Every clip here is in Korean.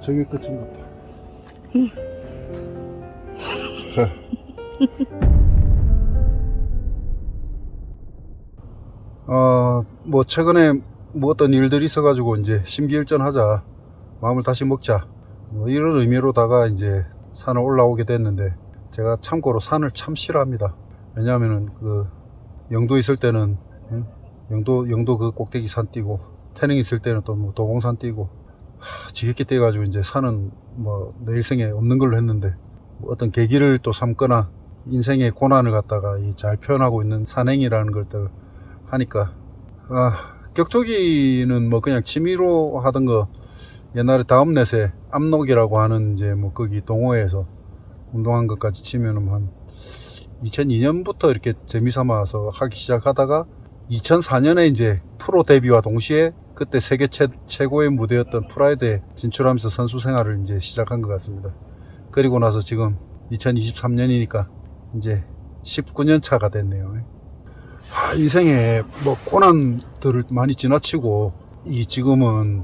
저게 끝인 것 같아. 어, 뭐 최근에 뭐 어떤 일들이 있어가지고 이제 심기일전 하자 마음을 다시 먹자 뭐 이런 의미로다가 이제 산을 올라오게 됐는데 제가 참고로 산을 참 싫어합니다. 왜냐하면은 그 영도 있을 때는 응? 영도 영도 그 꼭대기 산 뛰고 태릉 있을 때는 또 뭐 도봉산 뛰고 하, 지겹게 뛰어가지고 이제 산은 뭐내 일생에 없는 걸로 했는데 뭐 어떤 계기를 또 삼거나 인생의 고난을 갖다가 이 잘 표현하고 있는 산행이라는 걸 또 하니까. 아 격투기는 뭐 그냥 취미로 하던 거 옛날에 다음넷에 압록이라고 하는 이제 뭐 거기 동호회에서 운동한 것까지 치면은 한 2002년부터 이렇게 재미삼아서 하기 시작하다가 2004년에 이제 프로 데뷔와 동시에 그때 세계 최, 최고의 무대였던 프라이드에 진출하면서 선수 생활을 이제 시작한 것 같습니다. 그리고 나서 지금 2023년이니까 이제 19년 차가 됐네요. 아, 인생에 뭐 고난들을 많이 지나치고 이 지금은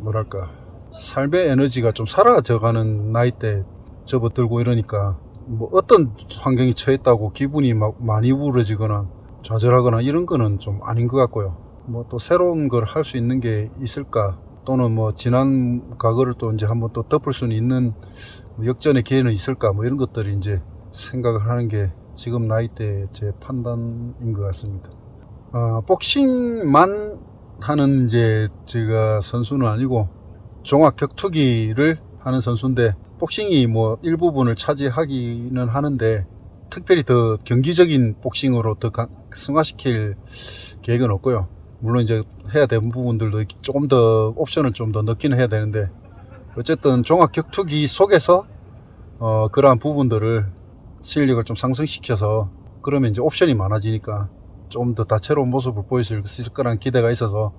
뭐랄까 삶의 에너지가 좀 사라져가는 나이 때 접어들고 이러니까 뭐 어떤 환경이 처했다고 기분이 막 많이 우울해지거나 좌절하거나 이런 거는 좀 아닌 것 같고요. 뭐 또 새로운 걸 할 수 있는 게 있을까 또는 뭐 지난 과거를 또 이제 한번 또 덮을 수는 있는 뭐 역전의 기회는 있을까 뭐 이런 것들이 이제 생각을 하는 게 지금 나이 때제 판단인 것 같습니다. 아, 복싱만 하는 이제 제가 선수는 아니고 종합 격투기를 하는 선수인데 복싱이 뭐 일부분을 차지하기는 하는데 특별히 더 경기적인 복싱으로 더 강- 승화시킬 계획은 없고요. 물론 이제 해야 되는 부분들도 조금 더 옵션을 좀 더 넣기는 해야 되는데 어쨌든 종합 격투기 속에서 어 그러한 부분들을 실력을 좀 상승시켜서 그러면 이제 옵션이 많아지니까 좀 더 다채로운 모습을 보여줄 수 있을 거란 기대가 있어서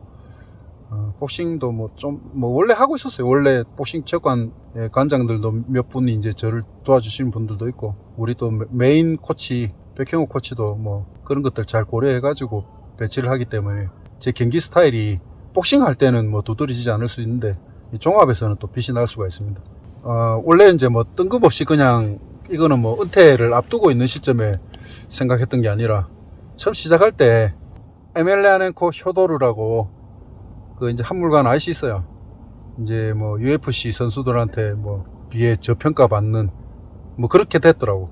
어, 복싱도 뭐 좀뭐 원래 하고 있었어요. 원래 복싱 체육관 예, 관장들도 몇 분이 이제 저를 도와주시는 분들도 있고 우리 또 메- 메인 코치 백형호 코치도 뭐 그런 것들 잘 고려해가지고 배치를 하기 때문에 제 경기 스타일이 복싱 할 때는 뭐 두드러지지 않을 수 있는데 이 종합에서는 또 빛이 날 수가 있습니다. 어, 원래 이제 뭐 뜬금없이 그냥 이거는 뭐 은퇴를 앞두고 있는 시점에 생각했던 게 아니라 처음 시작할 때 에멜리아넨코 효도르라고 그 이제 한물간 아저씨 있어요. 이제 뭐 UFC 선수들한테 뭐 비해 저평가 받는 뭐 그렇게 됐더라고.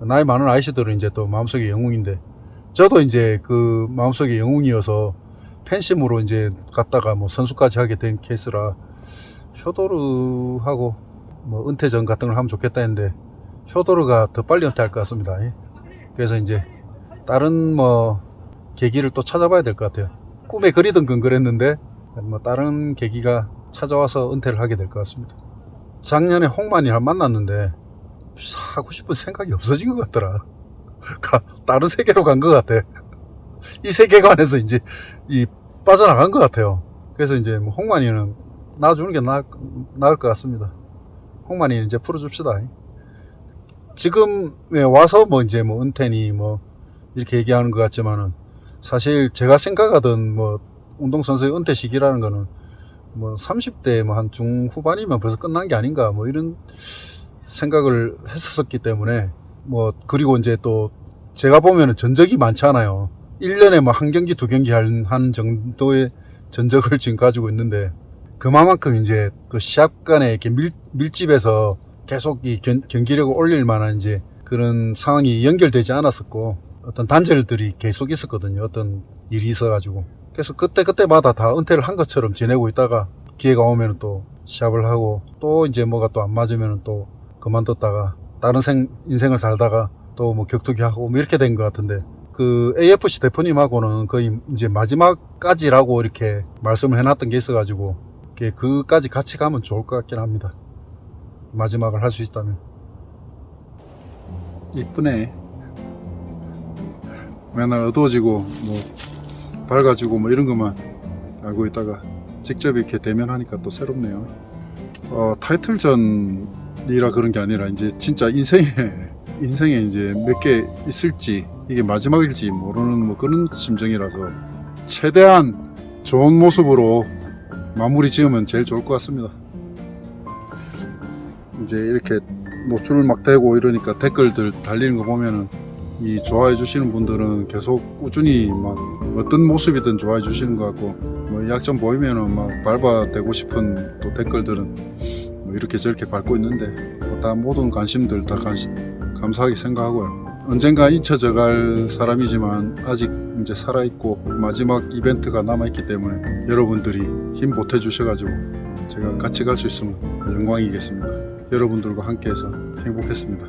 나이 많은 아저씨들은 이제 또 마음속에 영웅인데 저도 이제 그 마음속에 영웅이어서 팬심으로 이제 갔다가 뭐 선수까지 하게 된 케이스라 효도르하고 뭐 은퇴전 같은 걸 하면 좋겠다 했는데 효도르가 더 빨리 은퇴할 것 같습니다. 그래서 이제 다른 뭐 계기를 또 찾아봐야 될 것 같아요. 꿈에 그리던 건 그랬는데 뭐 다른 계기가 찾아와서 은퇴를 하게 될 것 같습니다. 작년에 홍만이를 만났는데 하고 싶은 생각이 없어진 것 같더라. 가- 다른 세계로 간 것 같아. 이 세계관에서 이제 이 빠져나간 것 같아요. 그래서 이제 뭐 홍만이는 놔주는 게 나을, 나을 것 같습니다. 홍만이 이제 풀어줍시다. 지금 와서 뭐 이제 뭐 은퇴니 뭐 이렇게 얘기하는 것 같지만은 사실 제가 생각하던 뭐 운동선수의 은퇴 시기라는 거는 뭐 30대 뭐 한 중후반이면 벌써 끝난 게 아닌가 뭐 이런 생각을 했었기 때문에 뭐 그리고 이제 또 제가 보면은 전적이 많지 않아요. 1년에 뭐 한 경기 두 경기 한, 한 정도의 전적을 지금 가지고 있는데 그만큼 이제 그 시합 간에 이렇게 밀, 밀집해서 계속 이 견, 경기력을 올릴 만한 이제 그런 상황이 연결되지 않았었고 어떤 단절들이 계속 있었거든요. 어떤 일이 있어가지고. 그래서 그때 그때마다 다 은퇴를 한 것처럼 지내고 있다가 기회가 오면 또 시합을 하고 또 이제 뭐가 또 안 맞으면 또 그만뒀다가 다른 생, 인생을 살다가 또 뭐 격투기 하고 뭐 이렇게 된 것 같은데 그 AFC 대표님하고는 거의 이제 마지막까지라고 이렇게 말씀을 해놨던 게 있어가지고 그까지 같이 가면 좋을 것 같긴 합니다. 마지막을 할 수 있다면. 이쁘네. 맨날 어두워지고 뭐 밝아지고 뭐 이런 것만 알고 있다가 직접 이렇게 대면하니까 또 새롭네요. 어, 타이틀전이라 그런 게 아니라 이제 진짜 인생에 인생에 이제 몇 개 있을지 이게 마지막일지 모르는 뭐 그런 심정이라서 최대한 좋은 모습으로 마무리 지으면 제일 좋을 것 같습니다. 이제 이렇게 노출을 막 대고 이러니까 댓글들 달리는 거 보면은 이 좋아해 주시는 분들은 계속 꾸준히 막 어떤 모습이든 좋아해 주시는 것 같고 뭐 약점 보이면은 막 밟아대고 싶은 또 댓글들은 뭐 이렇게 저렇게 밟고 있는데 뭐다 모든 관심들 다 감사하게 생각하고요. 언젠가 잊혀져 갈 사람이지만 아직 이제 살아있고 마지막 이벤트가 남아있기 때문에 여러분들이 힘 보태 주셔가지고 제가 같이 갈 수 있으면 영광이겠습니다. 여러분들과 함께해서 행복했습니다.